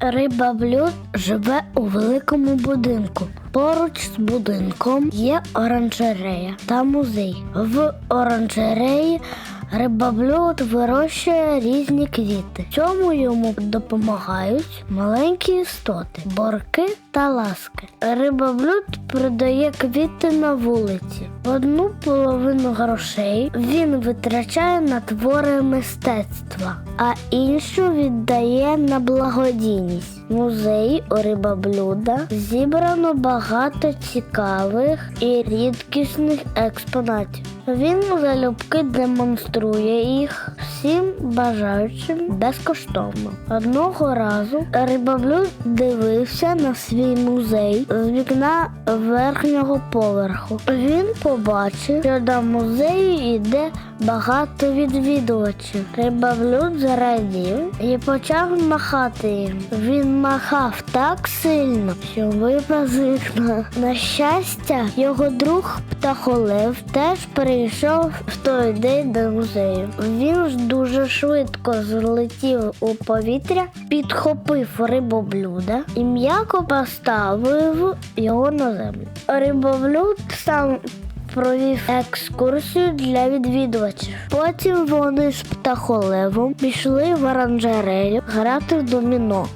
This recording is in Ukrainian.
Риба блюд живе у великому будинку. Поруч з будинком є оранжерея та музей. В оранжереї рибоблюд вирощує різні квіти. Цьому йому допомагають маленькі істоти, борки та ласки. Рибоблюд продає квіти на вулиці. Одну половину грошей він витрачає на твори мистецтва, а іншу віддає на благодійність. В музеї у рибоблюда зібрано багато цікавих і рідкісних експонатів. Він залюбки демонструє їх всім бажаючим безкоштовно. Одного разу рибоблюд дивився на свій музей з вікна верхнього поверху. Він побачив, що до музею йде багато відвідувачів. Рибоблюд зарадів і почав махати їм. Він махав так сильно, що випав вікна. На щастя, його друг птахолев теж прийшов в той день до музею. Він ж дуже швидко злетів у повітря, підхопив рибоблюда і м'яко поставив його на землю. Рибоблюд сам провів екскурсію для відвідувачів. Потім вони з птахолевом пішли в оранжерею грати в доміно.